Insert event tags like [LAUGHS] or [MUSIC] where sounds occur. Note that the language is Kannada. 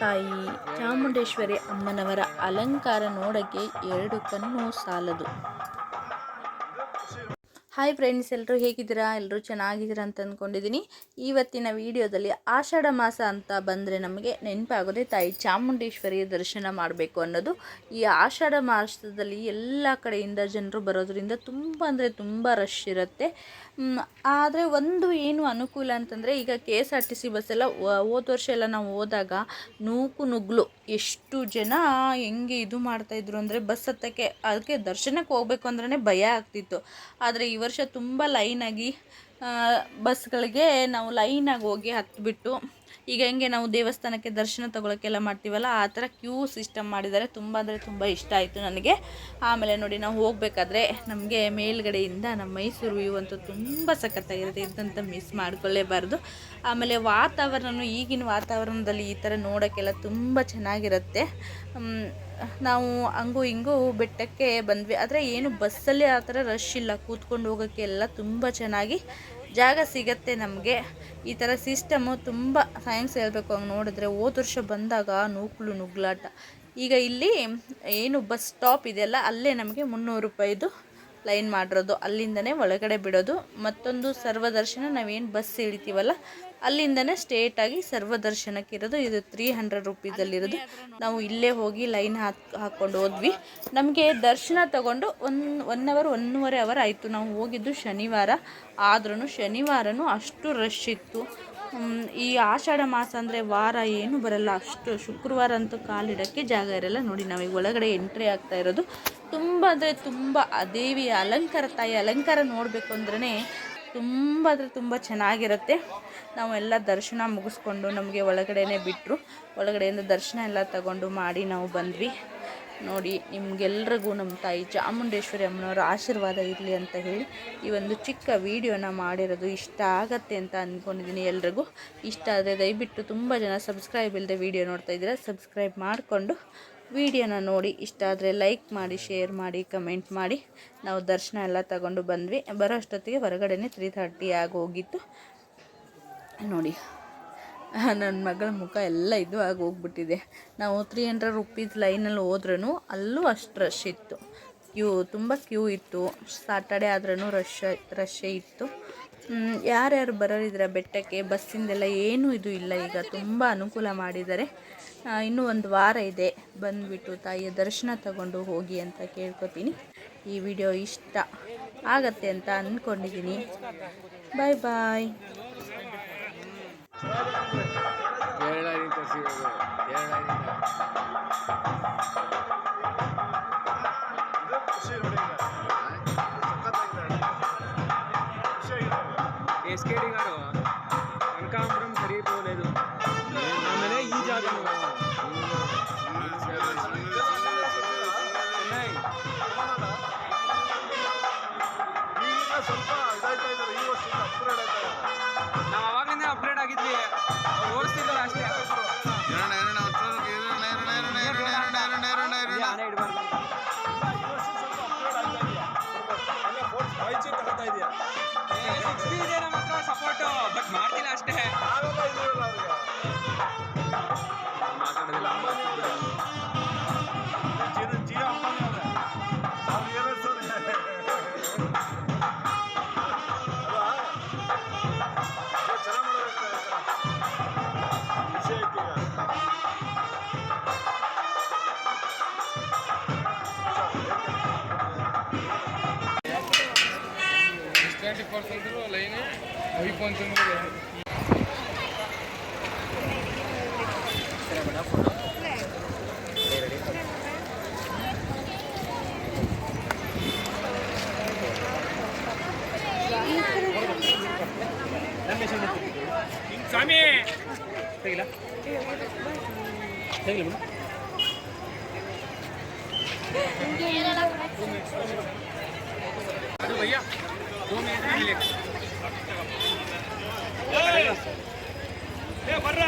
ತಾಯಿ ಚಾಮುಂಡೇಶ್ವರಿ ಅಮ್ಮನವರ ಅಲಂಕಾರ ನೋಡಕ್ಕೆ ಎರಡು ಕಣ್ಣು ಸಾಲದು. ಹಾಯ್ ಫ್ರೆಂಡ್ಸ್ ಎಲ್ಲರೂ ಹೇಗಿದ್ದೀರಾ? ಎಲ್ಲರೂ ಚೆನ್ನಾಗಿದ್ದೀರಾ ಅಂತ ಅಂದ್ಕೊಂಡಿದ್ದೀನಿ. ಇವತ್ತಿನ ವಿಡಿಯೋದಲ್ಲಿ ಆಷಾಢ ಮಾಸ ಅಂತ ಬಂದರೆ ನಮಗೆ ನೆನಪಾಗೋದೆ ತಾಯಿ ಚಾಮುಂಡೇಶ್ವರಿಯ ದರ್ಶನ ಮಾಡಬೇಕು ಅನ್ನೋದು. ಈ ಆಷಾಢ ಮಾಸದಲ್ಲಿ ಎಲ್ಲ ಕಡೆಯಿಂದ ಜನರು ಬರೋದರಿಂದ ತುಂಬ ಅಂದರೆ ತುಂಬ ರಶ್ ಇರುತ್ತೆ. ಆದರೆ ಒಂದು ಏನು ಅನುಕೂಲ ಅಂತಂದರೆ ಈಗ K S R T C ಬಸ್ಸೆಲ್ಲ ಹೋದ ವರ್ಷ ಎಲ್ಲ ನಾವು ಹೋದಾಗ ನೂಕು ನುಗ್ಲು. ಎಷ್ಟು ಜನ ಹೆಂಗೆ ಇದು ಮಾಡ್ತಾಯಿದ್ರು ಅಂದರೆ ಬಸ್ ಹತ್ತಕ್ಕೆ, ಅದಕ್ಕೆ ದರ್ಶನಕ್ಕೆ ಹೋಗ್ಬೇಕು ಅಂದ್ರೆ ಭಯ ಆಗ್ತಿತ್ತು. ಆದರೆ ಈ ವರ್ಷ ತುಂಬ ಲೈನಾಗಿ ಬಸ್ಗಳಿಗೆ ನಾವು ಲೈನಾಗಿ ಹೋಗಿ ಹತ್ಬಿಟ್ಟು ಈಗ ಹೆಂಗೆ ನಾವು ದೇವಸ್ಥಾನಕ್ಕೆ ದರ್ಶನ ತೊಗೊಳಕ್ಕೆಲ್ಲ ಮಾಡ್ತೀವಲ್ಲ, ಆ ಥರ ಕ್ಯೂ ಸಿಸ್ಟಮ್ ಮಾಡಿದ್ದಾರೆ. ತುಂಬ ಅಂದರೆ ತುಂಬ ಇಷ್ಟ ಆಯಿತು ನನಗೆ. ಆಮೇಲೆ ನೋಡಿ, ನಾವು ಹೋಗಬೇಕಾದ್ರೆ ನಮಗೆ ಮೇಲ್ಗಡೆಯಿಂದ ನಮ್ಮ ಮೈಸೂರು ವ್ಯೂ ಅಂತೂ ತುಂಬ ಸಖತ್ತಾಗಿರುತ್ತೆ. ಇದಂತ ಮಿಸ್ ಮಾಡ್ಕೊಳ್ಳೇಬಾರ್ದು. ಆಮೇಲೆ ವಾತಾವರಣ ಈಗಿನ ವಾತಾವರಣದಲ್ಲಿ ಈ ಥರ ನೋಡೋಕ್ಕೆಲ್ಲ ತುಂಬ ಚೆನ್ನಾಗಿರುತ್ತೆ. ನಾವು ಹಂಗೂ ಹಿಂಗೂ ಬೆಟ್ಟಕ್ಕೆ ಬಂದ್ವಿ. ಆದರೆ ಏನು, ಬಸ್ಸಲ್ಲಿ ಆ ಥರ ರಶ್ ಇಲ್ಲ. ಕೂತ್ಕೊಂಡು ಹೋಗೋಕ್ಕೆ ಎಲ್ಲ ತುಂಬ ಚೆನ್ನಾಗಿ ಜಾಗ ಸಿಗತ್ತೆ ನಮಗೆ. ಈ ಥರ ಸಿಸ್ಟಮು ತುಂಬ ಸೈನ್ಸ್ ಹೇಳಬೇಕು ಹಂಗೆ ನೋಡಿದ್ರೆ. ಹೋದ ವರ್ಷ ಬಂದಾಗ ನೂಕ್ಲು ನುಗ್ಲಾಟ ಈಗ ಇಲ್ಲಿ ಏನು ಬಸ್ ಸ್ಟಾಪ್ ಇದೆಯಲ್ಲ, ಅಲ್ಲೇ ನಮಗೆ ಮುನ್ನೂರು ರೂಪಾಯಿದು ಲೈನ್ ಮಾಡಿರೋದು, ಅಲ್ಲಿಂದನೇ ಒಳಗಡೆ ಬಿಡೋದು. ಮತ್ತೊಂದು ಸರ್ವದರ್ಶನ, ನಾವೇನು ಬಸ್ ಇಳಿತೀವಲ್ಲ, ಅಲ್ಲಿಂದನೇ ಸ್ಟೇಟಾಗಿ ಸರ್ವದರ್ಶನಕ್ಕೆ ಇರೋದು. ಇದು ತ್ರೀ ಹಂಡ್ರೆಡ್ ರುಪೀಸಲ್ಲಿರೋದು. ನಾವು ಇಲ್ಲೇ ಹೋಗಿ ಲೈನ್ ಹಾಕಿ ಹಾಕ್ಕೊಂಡು ಹೋದ್ವಿ. ನಮಗೆ ದರ್ಶನ ತಗೊಂಡು ಒನ್ ಒನ್ ಅವರ್ ಒನ್ನೂವರೆ ಅವರ್ ಆಯಿತು. ನಾವು ಹೋಗಿದ್ದು ಶನಿವಾರ. ಆದ್ರೂ ಶನಿವಾರನೂ ಅಷ್ಟು ರಶ್ ಇತ್ತು. ಈ ಆಷಾಢ ಮಾಸ ಅಂದರೆ ವಾರ ಏನು ಬರಲ್ಲ. ಅಷ್ಟು ಶುಕ್ರವಾರ ಅಂತೂ ಕಾಲಿಡೋಕ್ಕೆ ಜಾಗ ಇರಲ್ಲ. ನೋಡಿ, ನಾವೀಗ ಒಳಗಡೆ ಎಂಟ್ರಿ ಆಗ್ತಾ ಇರೋದು. ತುಂಬ ಅಂದರೆ ತುಂಬ, ಆ ದೇವಿಯ ಅಲಂಕಾರ, ತಾಯಿ ಅಲಂಕಾರ ನೋಡಬೇಕು ಅಂದ್ರೆ ತುಂಬ ಅಂದರೆ ತುಂಬ ಚೆನ್ನಾಗಿರುತ್ತೆ. ನಾವು ಎಲ್ಲ ದರ್ಶನ ಮುಗಿಸ್ಕೊಂಡು ನಮಗೆ ಒಳಗಡೆನೇ ಬಿಟ್ಟರು ಒಳಗಡೆಯಿಂದ ದರ್ಶನ ಎಲ್ಲ ತಗೊಂಡು ಮಾಡಿ ನಾವು ಬಂದ್ವಿ. ನೋಡಿ, ನಿಮಗೆಲ್ರಿಗೂ ನಮ್ಮ ತಾಯಿ ಚಾಮುಂಡೇಶ್ವರಿ ಅಮ್ಮನವರ ಆಶೀರ್ವಾದ ಇರಲಿ ಅಂತ ಹೇಳಿ ಈ ಒಂದು ಚಿಕ್ಕ ವೀಡಿಯೋನ ಮಾಡಿರೋದು ಇಷ್ಟ ಆಗತ್ತೆ ಅಂತ ಅಂದ್ಕೊಂಡಿದ್ದೀನಿ ಎಲ್ರಿಗೂ. ಇಷ್ಟ ಆದರೆ ದಯವಿಟ್ಟು ತುಂಬ ಜನ ಸಬ್ಸ್ಕ್ರೈಬ್ ಇಲ್ಲದೆ ವಿಡಿಯೋ ನೋಡ್ತಾ ಇದ್ದೀರಾ, ಸಬ್ಸ್ಕ್ರೈಬ್ ಮಾಡಿಕೊಂಡು ವಿಡಿಯೋನ ನೋಡಿ, ಇಷ್ಟ ಆದರೆ ಲೈಕ್ ಮಾಡಿ ಶೇರ್ ಮಾಡಿ ಕಮೆಂಟ್ ಮಾಡಿ. ನಾವು ದರ್ಶನ ಎಲ್ಲ ತಗೊಂಡು ಬಂದ್ವಿ. ಬರೋ ಅಷ್ಟೊತ್ತಿಗೆ ಹೊರಗಡೆನೇ ತ್ರೀ ಥರ್ಟಿ ಆಗೋಗಿತ್ತು. ನೋಡಿ ನನ್ನ ಮಗಳ ಮುಖ ಎಲ್ಲ ಇದು ಆಗಿ ಹೋಗ್ಬಿಟ್ಟಿದೆ. ನಾವು ತ್ರೀ ಹಂಡ್ರೆಡ್ ರುಪೀಸ್ ಲೈನಲ್ಲಿ ಹೋದ್ರೂ ಅಲ್ಲೂ ಅಷ್ಟು ರಶ್ ಇತ್ತು. ಕ್ಯೂ, ತುಂಬ ಕ್ಯೂ ಇತ್ತು. ಸಾಟರ್ಡೆ ಆದ್ರೂ ರಶ್ ರಶ್ಶೇ ಇತ್ತು. ಯಾರ್ಯಾರು ಬರೋರಿದ್ರೆ ಬೆಟ್ಟಕ್ಕೆ ಬಸ್ಸಿಂದೆಲ್ಲ ಏನೂ ಇದು ಇಲ್ಲ ಈಗ. ತುಂಬ ಅನುಕೂಲ ಮಾಡಿದ್ದಾರೆ. ಇನ್ನೂ ಒಂದು ವಾರ ಇದೆ. ಬಂದುಬಿಟ್ಟು ತಾಯಿಯ ದರ್ಶನ ತಗೊಂಡು ಹೋಗಿ ಅಂತ ಕೇಳ್ಕೊತೀನಿ. ಈ ವಿಡಿಯೋ ಇಷ್ಟ ಆಗತ್ತೆ ಅಂತ ಅಂದ್ಕೊಂಡಿದ್ದೀನಿ ಬಾಯ್ ಬಾಯ್ ಸ್ಕೇಟಿಂಗ್ ಆಡೋ Thank [LAUGHS] you. పరిస్థితులు లైన్ అయిపోతుంది சாமி தெரியல தெரியல மேடம் அது பையா ಭಯ್ಯ